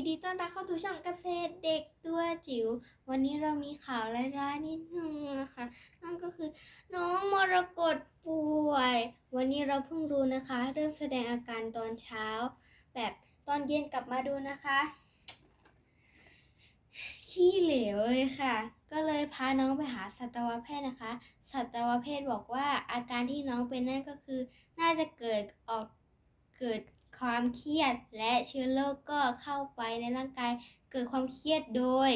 ยินดีต้อนรับเข้าสู่ช่องเกษตรเด็กตัวจิ๋ว วันนี้เรามีข่าวร้ายๆนิดนึงนะคะ นั่นก็คือน้องมรกตป่วย วันนี้เราเพิ่งรู้นะคะ เริ่มแสดงอาการตอนเช้า แบบตอนเย็นกลับมาดูนะคะ ขี้เหลวเลยค่ะ ก็เลยพาน้องไปหาสัตวแพทย์นะคะ สัตวแพทย์บอกว่าอาการที่น้องเป็นนั่นก็คือ น่าจะเกิดออกเกิด ความเครียดและเชื้อโรคก็เข้าไปในร่างกายเกิดความเครียดโดย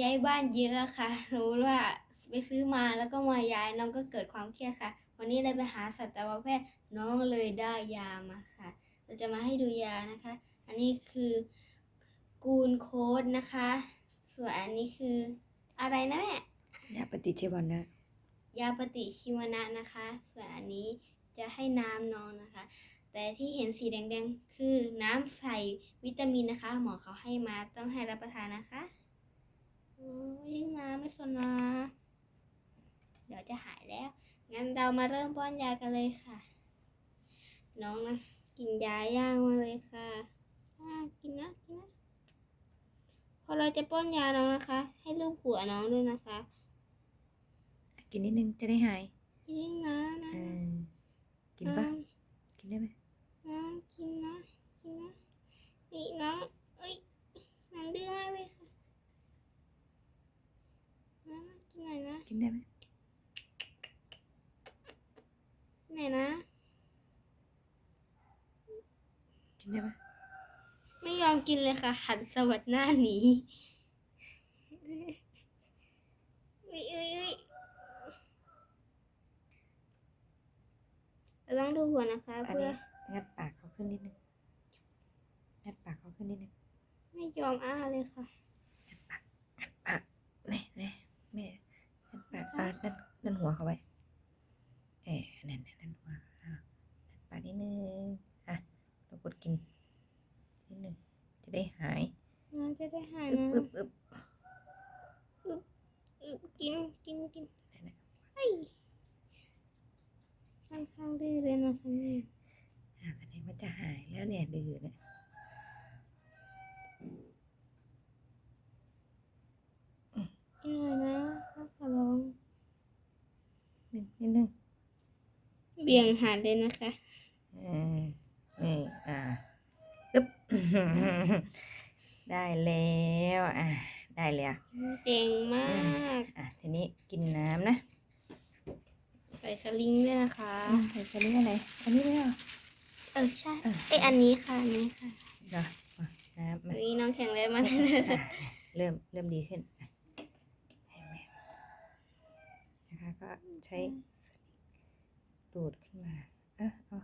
ย้ายบ้านเยอะค่ะ รู้ว่าไปซื้อมาแล้วก็มาย้ายน้องก็เกิดความเครียดค่ะ วันนี้เลยไปหาสัตวแพทย์น้องเลยได้ยามาค่ะเราจะมาให้ดูยานะคะ อันนี้คือกูนโค้ดนะคะ ส่วนอันนี้คืออะไรนะแม่ยาปฏิชีวนะยาปฏิชีวนะนะคะ ส่วนอันนี้จะให้น้ำน้องนะคะ แต่ที่เห็นสีแดงๆ คือน้ำใส่วิตามินนะคะ หมอเขาให้มาต้องให้รับประทานนะคะโอ้ยน้ำไม่สนนะเดี๋ยวจะหายแล้ว งั้นเรามาเริ่มป้อนยากันเลยค่ะ น้องนะกินยาย่างมาเลยค่ะอ่ากินนะกินนะพอเราจะป้อนยาน้องนะคะ ให้ลูบหัวน้องด้วยนะคะกินนิดนึงจะได้หายกินนะนะเออกินปะกินได้ไหม น้องกินนะกินนะเฮ้ยน้องเอ้ยน้องดื้อมากเลยค่ะน้องกินหน่อยนะ กินได้ไหม ไหนนะ กิ นได้ไหมไม่ยอมกินเลยค่ะ หันสวัสดหน้าหนีอุ้ยอุ้ยอุ้ยเราต้องดูหัวนะคะอันเพื่อนี้งัดปากเขาขึ้นนิดนึงงัดปากเขาขึ้นนิดนึงไม่ยอมอ้าเลยค่ะ งัดปากนี่นี่แม่งัดปากปาดนั่นนั่นหัวเขาไว้เออนั่นนั่นนั่นหัวอะงัดปากนิดนึงอะเราก ดกินนิดนึงจะได้หายน้องจะได้หายอึ๊บนะอึ๊บอึ๊บอืมกินกินกินนั่นน่ะเฮ้ยค่อนข้างดื้อเลยนะคะเนี่ยอะแสดงว่าจะหายแล้วเนี่ยดื้อเนี่ยกินหน่อยนะขอร้องนิดนิดนึงเบี่ยงหาเลยนะคะ อืม นี่อ่าอึ๊บได้แล้วอะได้แล้วเก่งมากอะทีนี้กินน้ำนะ ใส่สลิงด้วยนะคะอืมใส่สลิงอะไรอันนี้ไม่เอาเออใช่เออเอยอันนี้ค่ะอันนี้ค่ะเดี๋ยวมาน้ำมาเฮ้ยน้องแข็งแรงมากเลยอะเริ่มเริ่มดีขึ้นอะให้แม่นะคะก็ใช้ดูดขึ้นมาเอะเอา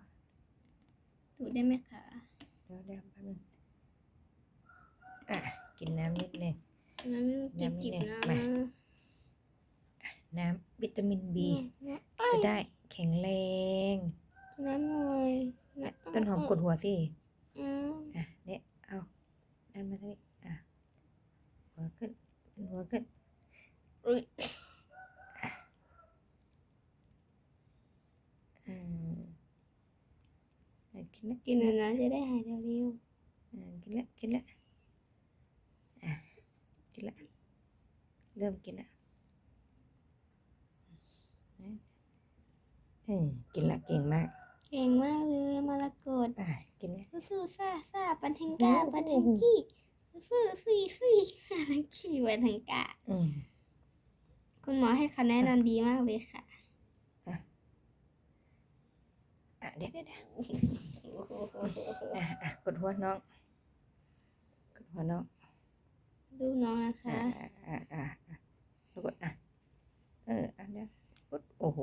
ดูได้ไหมคะเดี๋ยวเดี๋ยวแป๊บนึงอะกินน้ำนิดนึงน้ำจิบจิบน้ำนิดนึงนะมาน้ำวิตามินบีเอ้ยจะได้แข็งแรงกินน้ำหน่อยอะต้นหอมกดหัวสิ อืม อะเนี่ยเอาดันมาทางนี้อะหัวขึ้นดันหัวขึ้น อุ้ย อืมอะ กินละกินหน่อยนะจะได้หายเร็วอ่ากินละกินละอะกินละเริ่มกินละเออกินละเก่งมากๆเก่งมากเลยมรกตอะกินละสู้ๆซ่าซ่าปันเทงกาโอ้โหปันเทงกี้สู้ซี่ซี่ปันเทงกี้ปันเทงกาอืมคุณหมอให้คำแนะนำดีมากเลยค่ะ อะเดี๋ยวเดี๋ยวเดี๋ยวอะอะกดหัวน้องกดหัวน้องดูน้องนะคะ อะอะอะอะแล้วกดอะเอออันเนี้ยกดโอ้โห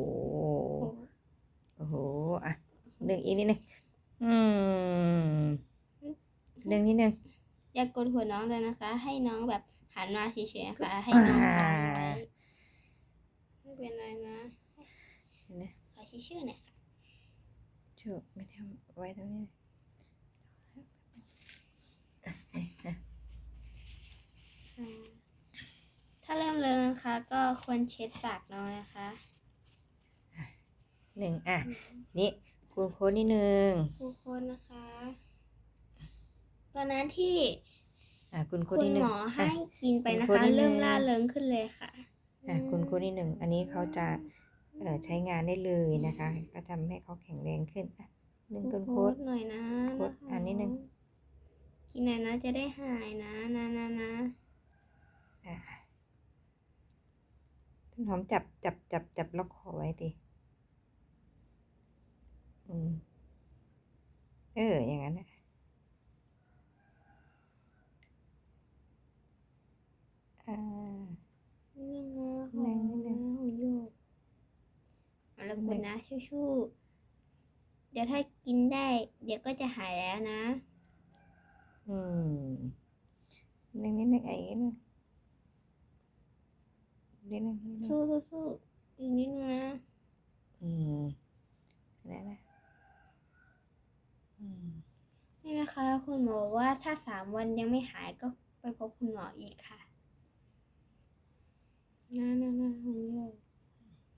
โอ้โหอะหนึ่งอีกนิดนึงอืมหนึ่งนิดนึงอย่ากกดหัวน้องเลยนะคะ ให้น้องแบบหันมาเฉยๆนะคะ ให้น้องฟังไว้ไม่เป็นไรนะเห็นไหมขอชื่อหน่อยค่ะ โชคไม่ได้เอาไว้ตรงนี้อะนี่อะอ่าถ้าเริ่มเลยนะคะ ก็ควรเช็ดปากน้องนะคะหนึ่งอะ นี่กูโค้ดนิดนึงทุกคนนะคะ ตอนนั้นที่อะคุณครูคุณที่หหนึ่มงออะให้กินไปนะคุณครูคะที่หนึ่งเริ่มล่าเริงขึ้นเลยค่ะอะคุณครูที่หนึ่ง อันนี้เขาจะเอ่อ ใช้งานได้เลยนะคะ ก็ทำให้เขาแข็งแรงขึ้นอะหนึ่งคุคุณณโค้โค้ดดหน่อยนะโค้ดอ่านนิดนึงกินหน่อยนะจะได้หายนะนะนะนะอะต้นหอมจับจับจับจับล็อกคอไว้ดิอืมเออ อย่างนั้นนะอ่านิดนึงนะนิดนึงนิดนึงหัวโยกเอา ละคุณนะชู้ๆเดี๋ยวถ้ากินได้ เดี๋ยวก็จะหายแล้วนะ อืมนิดนึงนิดนึงไอ้นิดนึงนิดนึงนิดนึงสู้สู้สู้อีกนิดนึงนะ อืมนั่นนะอืมนี่นะคะ คุณหมอบอกว่าถ้าสามวันยังไม่หายก็ไปพบคุณหมออีกค่ะนะนะนะหัวโยก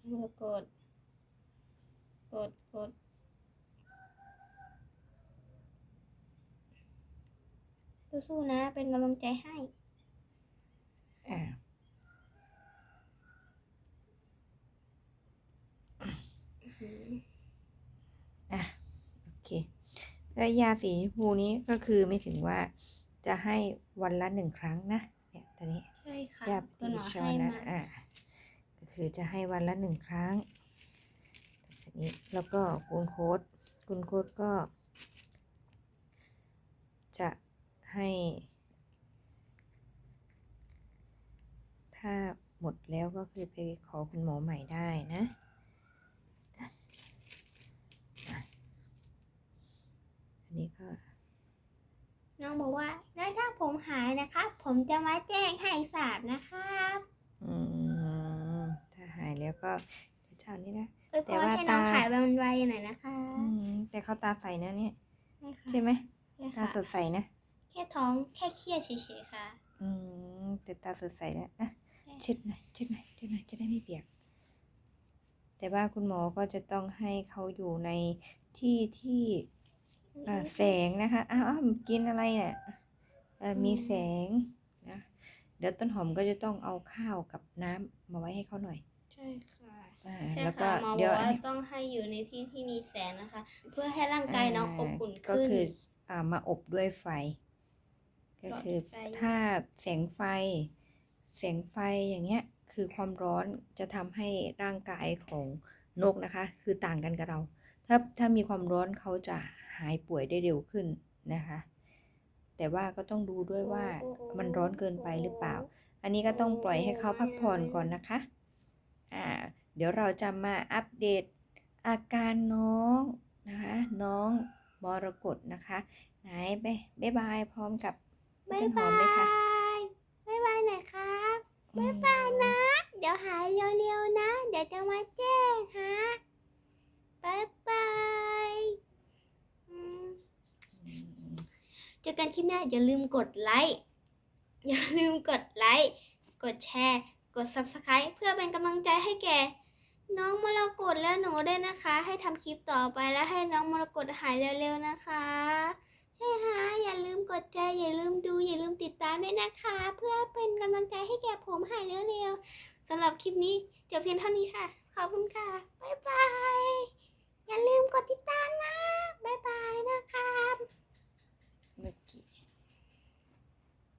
แล้วกด กดกดสู้ๆนะ เป็นกำลังใจให้อ่าอะโอเคแล้วยาสีชมพูนี้ก็คือไม่ถึงว่าจะให้วันละหนึ่งครั้งนะเนี่ยตัวนี้ใช่ค่ะยาปคุฏิณหมอชีวให้นะมาอ่าก็คือจะให้วันละหนึ่งครั้งช นิดแล้วก็คุณโค้ดคุณโค้ดก็ จะให้ถ้าหมดแล้วก็คือไปขอคุณหมอใหม่ได้นะอันนี้ก็น้องบอกว่าแล้วถ้าผมหายนะครับ ผมจะมาแจ้งให้ทราบนะครับ อืม ถ้าหายแล้วก็ เดี๋ยวเจ้านี้นะอวยพแต่รว่าให้น้องตาหายไวๆหน่อยนะคะอืมแต่เขาตาใสนะเนี่ยใช่ค่ะใช่ไหมใช่ตาค่ะสดใสนะ แค่ท้องแค่เครียดเฉยๆค่ะอืมแต่ตาสดใสนะอะใช่เช็ดหน่อยเช็ดหน่อยเช็ดหน่อยจะได้ไม่เปียก แต่ว่าคุณหมอก็จะต้องให้เขาอยู่ในที่ที่อ่าแสงนะคะอ้าวอ้าวกินอะไรเนี่ยเอ่อมีแสงนะเดี๋ยวต้นหอมก็จะต้องเอาข้าวกับน้ำมาไว้ให้เขาหน่อย ใช่ค่ะ อ่าใช่แล้วก็ค่ะหมอเดี๋บยวอกอันว่านี้ ต้องให้อยู่ในที่ที่มีแสงนะคะ เพื่อให้ร่างกายน้องอบอุ่นก็ขึ้น คืออ่ามาอบด้วยไฟ ก็หลอดคือไฟ ถ้าแสงไฟ แสงไฟอย่างเงี้ยคือความร้อนจะทำให้ร่างกายของนกนะคะ คือต่างกันกับเรา ถ้าถ้ามีความร้อนเขาจะหายป่วยได้เร็วขึ้นนะคะ แต่ว่าก็ต้องดูด้วยว่ามันร้อนเกินไปหรือเปล่า อันนี้ก็ต้องปล่อยให้เขาพักผ่อนก่อนนะคะ อ่า เดี๋ยวเราจะมาอัปเดตอาการน้องนะคะน้องมรกตนะคะ ไหนไปบ๊ายบายพร้อมกับบ๊ายต้นหอบามเลยค่ะยบ๊ายบายหน่อยครับบ๊ายบายนะ เดี๋ยวหายเร็วๆนะ เดี๋ยวจะมาแจ้งฮะบ๊ายบายอืมเจอกันคลิปหน้าอย่าลืมกดไลค์อย่าลืมกดไลค์กดแชร์ กด Subscribe เพื่อเป็นกำลังใจให้แก่ น้องมรกตและหนูด้วยนะคะ ให้ทำคลิปต่อไปและให้น้องมรกตหายเร็วๆนะคะใช่ค่ะอย่าลืมกดใจอย่าลืมดูอย่าลืมติดตามด้วยนะคะ เพื่อเป็นกำลังใจให้แก่ผมหายเร็วๆสำหรับคลิปนี้จบเพียงเท่านี้ค่ะ ขอบคุณค่ะบ๊ายบายอย่าลืมกดติดตามนะบ๊ายบายนะครับ